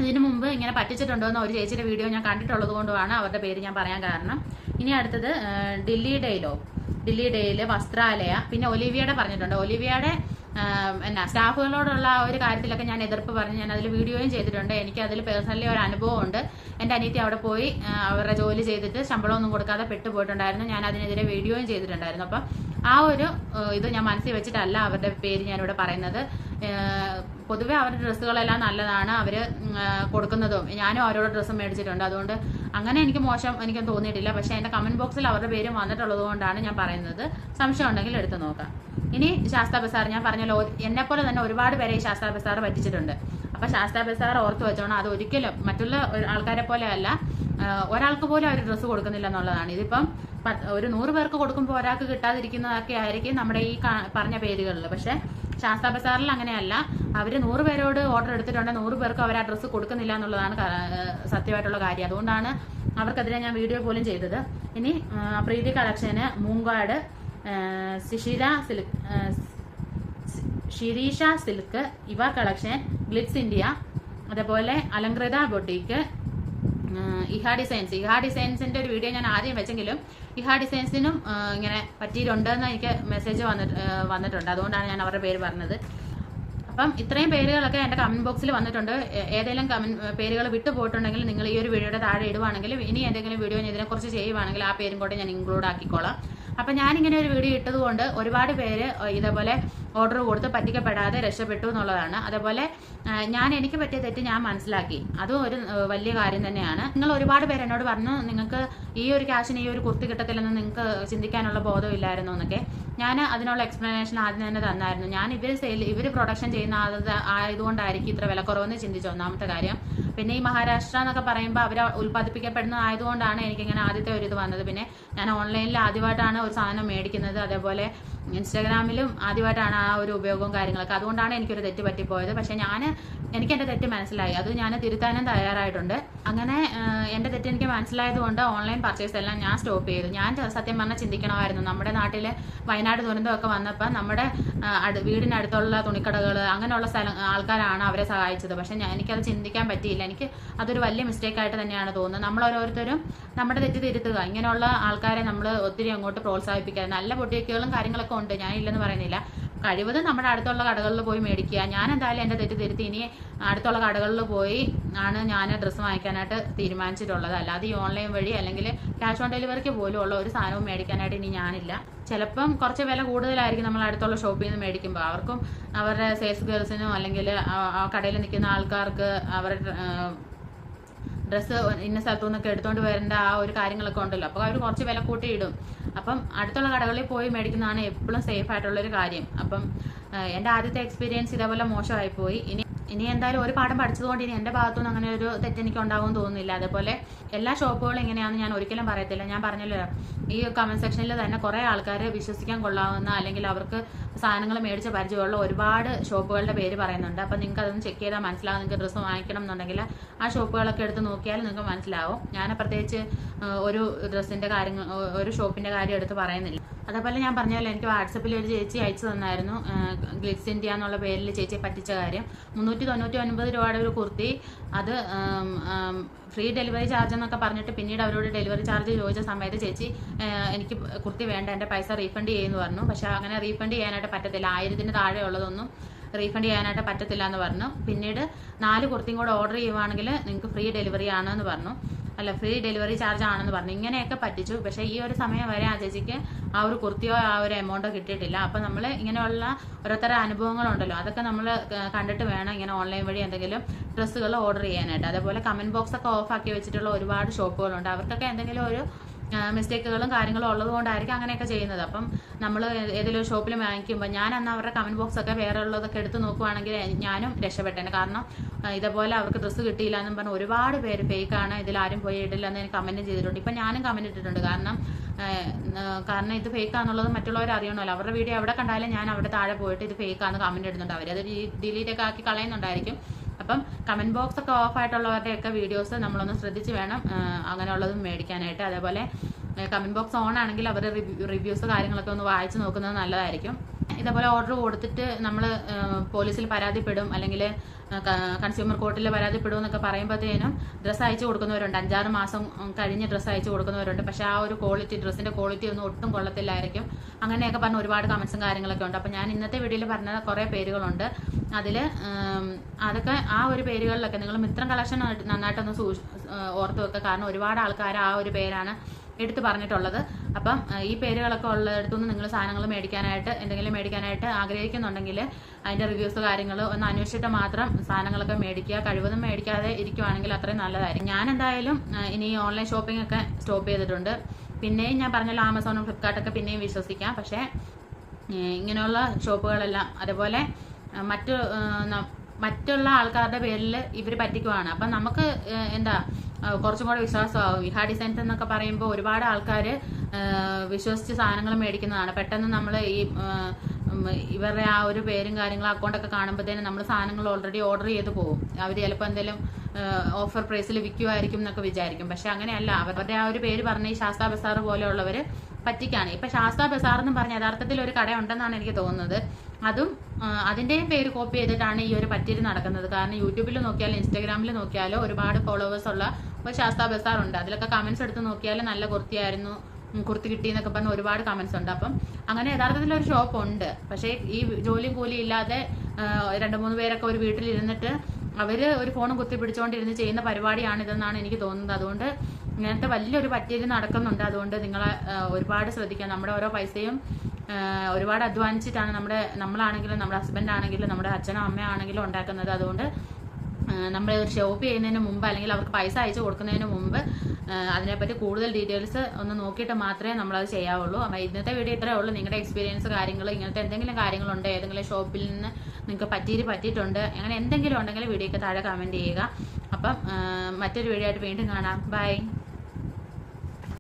ഇതിനു മുമ്പ് ഇങ്ങനെ പറ്റിച്ചിട്ടുണ്ടോ എന്ന് ഒരു ചേച്ചിയുടെ വീഡിയോ ഞാൻ കണ്ടിട്ടുള്ളത് കൊണ്ടുമാണ് അവരുടെ പേര് ഞാൻ പറയാൻ കാരണം. ഇനി അടുത്തത് ഡില്ലി ഡെയിലോ. ഡില്ലി ഡേയിൽ വസ്ത്രാലയ. പിന്നെ ഒലിവിയയുടെ പറഞ്ഞിട്ടുണ്ട്. ഒലിവിയയുടെ എന്നാ സ്റ്റാഫുകളോടുള്ള ഒരു കാര്യത്തിലൊക്കെ ഞാൻ എതിർപ്പ് പറഞ്ഞ് ഞാൻ അതിൽ വീഡിയോയും ചെയ്തിട്ടുണ്ട്. എനിക്ക് അതിൽ പേഴ്സണലി ഒരു അനുഭവം ഉണ്ട് എന്റെ അനിയത്തി അവിടെ പോയി അവരുടെ ജോലി ചെയ്തിട്ട് ശമ്പളമൊന്നും കൊടുക്കാതെ പെട്ടുപോയിട്ടുണ്ടായിരുന്നു. ഞാൻ അതിനെതിരെ വീഡിയോയും ചെയ്തിട്ടുണ്ടായിരുന്നു. അപ്പം ആ ഒരു ഇത് ഞാൻ മനസ്സിൽ വെച്ചിട്ടല്ല അവരുടെ പേര് ഞാനിവിടെ പറയുന്നത്. പൊതുവെ അവരുടെ ഡ്രസ്സുകളെല്ലാം നല്ലതാണ്. അവർ കൊടുക്കുന്നതും ഞാനും അവരോട് ഡ്രസ്സ് മേടിച്ചിട്ടുണ്ട്. അതുകൊണ്ട് അങ്ങനെ എനിക്ക് മോശം എനിക്ക് തോന്നിയിട്ടില്ല. പക്ഷേ എന്റെ കമന്റ് ബോക്സിൽ അവരുടെ പേര് വന്നിട്ടുള്ളത് കൊണ്ടാണ് ഞാൻ പറയുന്നത്. സംശയം ഉണ്ടെങ്കിൽ എടുത്തു നോക്കാം. ഇനി ശാസ്ത്ര ബസാർ ഞാൻ പറഞ്ഞല്ലോ എന്നെ പോലെ തന്നെ ഒരുപാട് പേരെ ഈ ശാസ്ത്ര ബസാർ പറ്റിച്ചിട്ടുണ്ട്. അപ്പോൾ ശാസ്ത്ര ബസാർ ഓർത്ത് വെച്ചോണം. അത് ഒരിക്കലും മറ്റുള്ള ആൾക്കാരെ പോലെ അല്ല. ഒരാൾക്ക് പോലും അവർ ഡ്രസ്സ് കൊടുക്കുന്നില്ല എന്നുള്ളതാണ്. ഇതിപ്പം ഒരു നൂറ് പേർക്ക് കൊടുക്കുമ്പോൾ ഒരാൾക്ക് കിട്ടാതിരിക്കുന്നതൊക്കെ ആയിരിക്കും നമ്മുടെ ഈ പറഞ്ഞ പേരുകളിൽ പക്ഷേ ശാസ്ത്ര ബസാറിൽ അങ്ങനെയല്ല. അവർ നൂറ് പേരോട് ഓർഡർ എടുത്തിട്ടുണ്ട്. നൂറ് പേർക്ക് അവർ ആ ഡ്രസ്സ് കൊടുക്കുന്നില്ല എന്നുള്ളതാണ് സത്യമായിട്ടുള്ള കാര്യം. അതുകൊണ്ടാണ് അവർക്കെതിരെ ഞാൻ വീഡിയോ പോലും ചെയ്തത്. ഇനി പ്രീതി കളക്ഷന് Moonkad Shishira silk Shirisha silk Iva collection Glitz India അതേപോലെ അലങ്കൃത ബൊട്ടീക്ക് ഇഹ ഡിസൈൻസ് ഇഹാ ഡിസൈൻസിന്റെ ഒരു വീഡിയോ ഞാൻ ആദ്യം വെച്ചെങ്കിലും ഇഹാ ഡിസൈൻസിനും ഇങ്ങനെ പറ്റിയിട്ടുണ്ടെന്ന് എനിക്ക് മെസ്സേജ് വന്നിട്ട് വന്നിട്ടുണ്ട്. അതുകൊണ്ടാണ് ഞാൻ അവരുടെ പേര് പറഞ്ഞത്. അപ്പം ഇത്രയും പേരുകളൊക്കെ എന്റെ കമന്റ് ബോക്സിൽ വന്നിട്ടുണ്ട്. ഏതെങ്കിലും കമന്റ് പേരുകൾ വിട്ടു പോയിട്ടുണ്ടെങ്കിൽ നിങ്ങൾ ഈ ഒരു വീഡിയോയുടെ താഴെ ഇടുവാണെങ്കിൽ ഇനി എന്തെങ്കിലും വീഡിയോ ഞാൻ ഇതിനെക്കുറിച്ച് ചെയ്യുവാണെങ്കിൽ ആ പേരും കൂടെ ഞാൻ ഇൻക്ലൂഡ് ആക്കിക്കോളാം. അപ്പൊ ഞാൻ ഇങ്ങനെ ഒരു വീഡിയോ ഇട്ടതുകൊണ്ട് ഒരുപാട് പേര് ഇതേപോലെ ഓർഡർ കൊടുത്ത് പറ്റിക്കപ്പെടാതെ രക്ഷപ്പെട്ടു എന്നുള്ളതാണ്. അതേപോലെ ഞാൻ എനിക്ക് പറ്റിയ തെറ്റ് ഞാൻ മനസ്സിലാക്കി. അതും ഒരു വലിയ കാര്യം തന്നെയാണ്. നിങ്ങൾ ഒരുപാട് പേര് എന്നോട് പറഞ്ഞു നിങ്ങൾക്ക് ഈ ഒരു ക്യാഷിന് ഈ ഒരു കുർത്തി കിട്ടത്തില്ലെന്ന് നിങ്ങൾക്ക് ചിന്തിക്കാനുള്ള ബോധമില്ലായിരുന്നു എന്നൊക്കെ. ഞാൻ അതിനുള്ള എക്സ്പ്ലനേഷൻ ആദ്യം തന്നെ തന്നായിരുന്നു. ഞാൻ ഇവർ സെയിൽ ഇവർ പ്രൊഡക്ഷൻ ചെയ്യുന്ന ആയത് ആയതുകൊണ്ടായിരിക്കും ഇത്ര വില കുറവെന്ന് ചിന്തിച്ചു ഒന്നാമത്തെ കാര്യം. പിന്നെ ഈ മഹാരാഷ്ട്ര എന്നൊക്കെ പറയുമ്പോൾ അവർ ഉൽപ്പാദിപ്പിക്കപ്പെടുന്നത് ആയതുകൊണ്ടാണ് എനിക്കിങ്ങനെ ആദ്യത്തെ ഒരു ഇത് വന്നത്. പിന്നെ ഞാൻ ഓൺലൈനിൽ ആദ്യമായിട്ടാണ് ഒരു സാധനം മേടിക്കുന്നത്. അതേപോലെ ഇൻസ്റ്റാഗ്രാമിലും ആദ്യമായിട്ടാണ് ആ ഒരു ഉപയോഗവും കാര്യങ്ങളൊക്കെ. അതുകൊണ്ടാണ് എനിക്കൊരു തെറ്റ് പറ്റിപ്പോയത്. പക്ഷെ ഞാൻ എനിക്ക് എന്റെ തെറ്റ് മനസ്സിലായി. അത് ഞാൻ തിരുത്താനും തയ്യാറായിട്ടുണ്ട്. അങ്ങനെ എന്റെ തെറ്റ് എനിക്ക് മനസ്സിലായതുകൊണ്ട് ഓൺലൈൻ പർച്ചേസ് എല്ലാം ഞാൻ സ്റ്റോപ്പ് ചെയ്തു. ഞാൻ സത്യം പറഞ്ഞാൽ ചിന്തിക്കണമായിരുന്നു. നമ്മുടെ നാട്ടിൽ വയനാട് ദുരന്തമൊക്കെ വന്നപ്പോൾ നമ്മുടെ വീടിനടുത്തുള്ള തുണിക്കടകൾ അങ്ങനെയുള്ള സ്ഥലം ആൾക്കാരാണ് അവരെ സഹായിച്ചത്. പക്ഷെ എനിക്കത് ചിന്തിക്കാൻ പറ്റിയില്ല. എനിക്ക് അതൊരു വലിയ മിസ്റ്റേക്ക് ആയിട്ട് തന്നെയാണ് തോന്നുന്നത്. നമ്മൾ ഓരോരുത്തരും നമ്മുടെ തെറ്റ് തിരുത്തുക. ഇങ്ങനെയുള്ള ആൾക്കാരെ നമ്മൾ ഒത്തിരി അങ്ങോട്ട് പ്രോത്സാഹിപ്പിക്കുക. നല്ല പൊട്ടിയൊക്കെകളും കാര്യങ്ങളൊക്കെ ഉണ്ട്. ഞാൻ ഇല്ലെന്ന് പറയുന്നില്ല. കഴിവതും നമ്മുടെ അടുത്തുള്ള കടകളിൽ പോയി മേടിക്കുക. ഞാൻ എന്തായാലും എന്റെ തെറ്റ് തിരുത്തി ഇനി അടുത്തുള്ള കടകളിൽ പോയി ആണ് ഞാൻ ഡ്രസ്സ് വാങ്ങിക്കാനായിട്ട് തീരുമാനിച്ചിട്ടുള്ളത്. അല്ലാതെ ഈ ഓൺലൈൻ വഴി അല്ലെങ്കിൽ ക്യാഷ് ഓൺ ഡെലിവറിക്ക് പോലും ഉള്ള ഒരു സാധനവും മേടിക്കാനായിട്ട് ഇനി ഞാനില്ല. ചിലപ്പം കുറച്ച് വില കൂടുതലായിരിക്കും നമ്മൾ അടുത്തുള്ള ഷോപ്പിൽ നിന്ന് മേടിക്കുമ്പോൾ. അവർക്കും അവരുടെ സെയിൽസ് ഗേൾസിനും അല്ലെങ്കിൽ ആ- കടയിൽ നിൽക്കുന്ന ആൾക്കാർക്ക് അവരുടെ ഡ്രസ്സ് ഇന്ന സ്ഥലത്തു നിന്നൊക്കെ എടുത്തോണ്ട് വരേണ്ട ആ ഒരു കാര്യങ്ങളൊക്കെ ഉണ്ടല്ലോ. അപ്പോൾ അവർ കുറച്ച് വില കൂട്ടി ഇടും അപ്പം അടുത്തുള്ള കടകളിൽ പോയി മേടിക്കുന്നതാണ് എപ്പോഴും സേഫ് ആയിട്ടുള്ള ഒരു കാര്യം. അപ്പം എന്റെ ആദ്യത്തെ എക്സ്പീരിയൻസ് ഇതേപോലെ മോശമായി പോയി ഇനി ഇനി എന്തായാലും ഒരു പാഠം പഠിച്ചതുകൊണ്ട് ഇനി എന്റെ ഭാഗത്തുനിന്ന് അങ്ങനെ ഒരു തെറ്റെനിക്ക് ഉണ്ടാകുമെന്ന് തോന്നുന്നില്ല. അതേപോലെ എല്ലാ ഷോപ്പുകളും എങ്ങനെയാണെന്ന് ഞാൻ ഒരിക്കലും പറയത്തില്ല. ഞാൻ പറഞ്ഞല്ലോ ഈ കമന്റ് സെക്ഷനിൽ തന്നെ കുറേ ആൾക്കാർ വിശ്വസിക്കാൻ കൊള്ളാവുന്ന അല്ലെങ്കിൽ അവർക്ക് സാധനങ്ങൾ മേടിച്ച പരിചയമുള്ള ഒരുപാട് ഷോപ്പുകളുടെ പേര് പറയുന്നുണ്ട്. അപ്പം നിങ്ങൾക്ക് അതൊന്ന് ചെക്ക് ചെയ്താൽ മനസ്സിലാവും. നിങ്ങൾക്ക് ഡ്രസ്സ് വാങ്ങിക്കണം എന്നുണ്ടെങ്കിൽ ആ ഷോപ്പുകളൊക്കെ എടുത്ത് നോക്കിയാൽ നിങ്ങൾക്ക് മനസ്സിലാവും. ഞാൻ പ്രത്യേകിച്ച് ഒരു ഡ്രസ്സിന്റെ കാര്യങ്ങൾ ഒരു ഷോപ്പിന്റെ കാര്യം എടുത്ത് പറയുന്നില്ല. അതേപോലെ ഞാൻ പറഞ്ഞല്ലോ എനിക്ക് വാട്സപ്പിൽ ഒരു ചേച്ചി അയച്ചു തന്നായിരുന്നു ഗ്ലിറ്റ്സ് ഇന്ത്യ എന്നുള്ള പേരിൽ ചേച്ചിയെ പറ്റിച്ച കാര്യം. മുന്നൂറ്റി തൊണ്ണൂറ്റി ഒൻപത് രൂപയുടെ ഒരു കുർത്തി. അത് ഫ്രീ ഡെലിവറി ചാർജ് എന്നൊക്കെ പറഞ്ഞിട്ട് പിന്നീട് അവരോട് ഡെലിവറി ചാർജ് ചോദിച്ച സമയത്ത് ചേച്ചി എനിക്ക് കുർത്തി വേണ്ട എന്റെ പൈസ റീഫണ്ട് ചെയ്യുമെന്ന് പറഞ്ഞു. പക്ഷേ അങ്ങനെ റീഫണ്ട് ചെയ്യാനായിട്ട് പറ്റത്തില്ല. ആയിരത്തിന് താഴെ ഉള്ളതൊന്നും റീഫണ്ട് ചെയ്യാനായിട്ട് പറ്റത്തില്ല എന്ന് പറഞ്ഞു. പിന്നീട് നാല് കുർത്തിയും കൂടെ ഓർഡർ ചെയ്യുവാണെങ്കിൽ നിങ്ങൾക്ക് ഫ്രീ ഡെലിവറി ആണെന്ന് പറഞ്ഞു. അല്ല ഫ്രീ ഡെലിവറി ചാർജ് ആണെന്ന് പറഞ്ഞു. ഇങ്ങനെയൊക്കെ പറ്റിച്ചു. പക്ഷേ ഈ ഒരു സമയം വരെ ആ ചേച്ചിക്ക് ആ ഒരു കുർത്തിയോ ആ ഒരു എമൗണ്ടോ കിട്ടിയിട്ടില്ല. അപ്പം നമ്മൾ ഇങ്ങനെയുള്ള ഓരോരുത്തരുടെ അനുഭവങ്ങളുണ്ടല്ലോ. അതൊക്കെ നമ്മൾ കണ്ടിട്ട് വേണം ഇങ്ങനെ ഓൺലൈൻ വഴി എന്തെങ്കിലും ഡ്രസ്സുകൾ ഓർഡർ ചെയ്യാനായിട്ട്. അതേപോലെ കമന്റ് ബോക്സ് ഒക്കെ ഓഫ് ആക്കി വെച്ചിട്ടുള്ള ഒരുപാട് ഷോപ്പുകളുണ്ട് അവർക്കൊക്കെ എന്തെങ്കിലും ഒരു മിസ്റ്റേക്കുകളും കാര്യങ്ങളും ഉള്ളത് കൊണ്ടായിരിക്കും അങ്ങനെയൊക്കെ ചെയ്യുന്നത്. അപ്പം നമ്മൾ ഏതെങ്കിലും ഷോപ്പിൽ വാങ്ങിക്കുമ്പോൾ ഞാൻ അന്ന് അവരുടെ കമന്റ് ബോക്സ് ഒക്കെ വേറെ ഉള്ളതൊക്കെ എടുത്ത് നോക്കുവാണെങ്കിൽ ഞാനും രക്ഷപ്പെട്ടേനെ. കാരണം ഇതേപോലെ അവർക്ക് ഡ്രസ്സ് കിട്ടിയില്ല എന്നും പറഞ്ഞ് ഒരുപാട് പേര് ഫേക്കാണ് ഇതിൽ ആരും പോയി ഇടില്ല എന്ന് കമന്റ് ചെയ്തിട്ടുണ്ട്. ഇപ്പം ഞാനും കമന്റ് ഇട്ടിട്ടുണ്ട്. കാരണം കാരണം ഇത് ഫേക്കാന്നുള്ളത് മറ്റുള്ളവർ അറിയണമല്ലോ. അവരുടെ വീഡിയോ എവിടെ കണ്ടാലും ഞാൻ അവിടെ താഴെ പോയിട്ട് ഇത് ഫേക്കാന്ന് കമന്റ് ഇടുന്നുണ്ട്. അവരത് ഡിലീറ്റ് ഒക്കെ ആക്കി കളയുന്നുണ്ടായിരിക്കും. അപ്പം കമന്റ് ബോക്സ് ഒക്കെ ഓഫ് വീഡിയോസ് നമ്മളൊന്ന് ശ്രദ്ധിച്ച് വേണം അങ്ങനെയുള്ളതും മേടിക്കാനായിട്ട്. അതേപോലെ കമന്റ് ബോക്സ് ഓൺ ആണെങ്കിൽ അവരുടെ റിവ്യൂസ് കാര്യങ്ങളൊക്കെ ഒന്ന് വായിച്ചു നോക്കുന്നത് നല്ലതായിരിക്കും. ഇതേപോലെ ഓർഡർ കൊടുത്തിട്ട് നമ്മൾ പോലീസിൽ പരാതിപ്പെടും അല്ലെങ്കിൽ കൺസ്യൂമർ കോർട്ടിൽ പരാതിപ്പെടും എന്നൊക്കെ പറയുമ്പോഴത്തേനും ഡ്രസ്സ് അയച്ചു കൊടുക്കുന്നവരുണ്ട്. അഞ്ചാറ് മാസം കഴിഞ്ഞ് ഡ്രസ്സ് അയച്ചു കൊടുക്കുന്നവരുണ്ട്. പക്ഷേ ആ ഒരു ക്വാളിറ്റി ഡ്രസ്സിന്റെ ക്വാളിറ്റി ഒന്നും ഒട്ടും കൊള്ളത്തില്ലായിരിക്കും. അങ്ങനെയൊക്കെ പറഞ്ഞ ഒരുപാട് കമന്റ്സും കാര്യങ്ങളൊക്കെ ഉണ്ട്. അപ്പോൾ ഞാൻ ഇന്നത്തെ വീഡിയോയിൽ പറഞ്ഞ കുറേ പേരുകളുണ്ട്. അതിൽ അതൊക്കെ ആ ഒരു പേരുകളിലൊക്കെ നിങ്ങൾ മിത്രം കളക്ഷൻ നന്നായിട്ടൊന്ന് സൂക്ഷി ഓർത്ത് വെക്കുക കാരണം ഒരുപാട് ആൾക്കാർ ആ ഒരു പേരാണ് എടുത്തു പറഞ്ഞിട്ടുള്ളത്. അപ്പം ഈ പേരുകളൊക്കെ ഉള്ളിടത്തുനിന്ന് നിങ്ങൾ സാധനങ്ങൾ മേടിക്കാനായിട്ട് എന്തെങ്കിലും മേടിക്കാനായിട്ട് ആഗ്രഹിക്കുന്നുണ്ടെങ്കിൽ അതിന്റെ റിവ്യൂസ് കാര്യങ്ങൾ ഒന്ന് അന്വേഷിച്ചിട്ട് മാത്രം സാധനങ്ങളൊക്കെ മേടിക്കുക. കഴിവതും മേടിക്കാതെ ഇരിക്കുവാണെങ്കിൽ അത്രയും നല്ലതായിരിക്കും. ഞാൻ എന്തായാലും ഇനി ഓൺലൈൻ ഷോപ്പിംഗ് ഒക്കെ സ്റ്റോപ്പ് ചെയ്തിട്ടുണ്ട്. പിന്നെയും ഞാൻ പറഞ്ഞല്ലോ ആമസോണും ഫ്ലിപ്കാർട്ടൊക്കെ പിന്നെയും വിശ്വസിക്കാം. പക്ഷേ ഇങ്ങനെയുള്ള ഷോപ്പുകളെല്ലാം അതുപോലെ മറ്റു മറ്റുള്ള ആൾക്കാരുടെ പേരിൽ ഇവർ പറ്റിക്കുവാണ്. അപ്പം നമുക്ക് എന്താ കുറച്ചും കൂടെ വിശ്വാസമാകും വിഹാ ഡിസൈൻസ് എന്നൊക്കെ പറയുമ്പോൾ ഒരുപാട് ആൾക്കാർ വിശ്വസിച്ച് സാധനങ്ങൾ മേടിക്കുന്നതാണ്. പെട്ടെന്ന് നമ്മൾ ഈ ഇവരുടെ ആ ഒരു പേരും കാര്യങ്ങളും അക്കൗണ്ടൊക്കെ കാണുമ്പോഴത്തേനും നമ്മൾ സാധനങ്ങൾ ഓൾറെഡി ഓർഡർ ചെയ്ത് പോകും അവർ ചിലപ്പോൾ എന്തെങ്കിലും ഓഫർ പ്രൈസിൽ വിൽക്കുമായിരിക്കും എന്നൊക്കെ വിചാരിക്കും. പക്ഷെ അങ്ങനെയല്ല. അവരുടെ ആ ഒരു പേര് പറഞ്ഞ ഈ ശാസ്താ ബസാർ പോലെയുള്ളവർ പറ്റിക്കാണ്. ഇപ്പം ശാസ്താ ബസാർ എന്ന് പറഞ്ഞ യഥാർത്ഥത്തിൽ ഒരു കട ഉണ്ടെന്നാണ് എനിക്ക് തോന്നുന്നത്. അതും ആ, അതിന്റെയും പേര് കോപ്പി ചെയ്തിട്ടാണ് ഈ ഒരു പറ്റിരി നടക്കുന്നത്. കാരണം യൂട്യൂബിൽ നോക്കിയാലും ഇൻസ്റ്റാഗ്രാമിൽ നോക്കിയാലോ ഒരുപാട് ഫോളോവേഴ്സ് ഉള്ള ഒരു ശാസ്താ ബസാർ ഉണ്ട്. അതിലൊക്കെ കമന്റ്സ് എടുത്ത് നോക്കിയാൽ നല്ല കുർത്തിയായിരുന്നു കുർത്തി കിട്ടി എന്നൊക്കെ പറഞ്ഞ് ഒരുപാട് കമന്റ്സ് ഉണ്ട്. അപ്പം അങ്ങനെ യഥാർത്ഥത്തിൽ ഒരു ഷോപ്പ് ഉണ്ട്. പക്ഷേ ഈ ജോലിയും കൂലിയും ഇല്ലാതെ രണ്ട് മൂന്ന് പേരൊക്കെ ഒരു വീട്ടിൽ ഇരുന്നിട്ട് അവർ ഒരു ഫോണും കുത്തി പിടിച്ചുകൊണ്ടിരുന്ന് ചെയ്യുന്ന പരിപാടിയാണ് ഇതെന്നാണ് എനിക്ക് തോന്നുന്നത്. അതുകൊണ്ട് ഇങ്ങനത്തെ വലിയൊരു പറ്റിയത് നടക്കുന്നുണ്ട്. അതുകൊണ്ട് നിങ്ങൾ ഒരുപാട് ശ്രദ്ധിക്കാം നമ്മുടെ ഓരോ പൈസയും ഒരുപാട് അധ്വാനിച്ചിട്ടാണ് നമ്മുടെ നമ്മളാണെങ്കിലും നമ്മുടെ ഹസ്ബൻഡ് ആണെങ്കിലും നമ്മുടെ അച്ഛനോ അമ്മയോ ആണെങ്കിലും ഉണ്ടാക്കുന്നത്. അതുകൊണ്ട് നമ്മൾ ഷോപ്പ് ചെയ്യുന്നതിന് മുമ്പ് അല്ലെങ്കിൽ അവർക്ക് പൈസ അയച്ചു കൊടുക്കുന്നതിന് മുമ്പ് അതിനെപ്പറ്റി കൂടുതൽ ഡീറ്റെയിൽസ് ഒന്ന് നോക്കിയിട്ട് മാത്രമേ നമ്മളത് ചെയ്യാവുള്ളൂ. അപ്പം ഇന്നത്തെ വീഡിയോ ഇത്രേ ഉള്ളൂ. നിങ്ങളുടെ എക്സ്പീരിയൻസ് കാര്യങ്ങൾ ഇങ്ങനത്തെ എന്തെങ്കിലും കാര്യങ്ങളുണ്ട്? ഏതെങ്കിലും ഷോപ്പിൽ നിന്ന് നിങ്ങൾക്ക് പറ്റിയിട്ട് പറ്റിയിട്ടുണ്ട്. അങ്ങനെ എന്തെങ്കിലും ഉണ്ടെങ്കിൽ വീഡിയോക്ക് താഴെ കമന്റ് ചെയ്യുക. അപ്പം മറ്റൊരു വീഡിയോ ആയിട്ട് വീണ്ടും കാണാം. ബൈ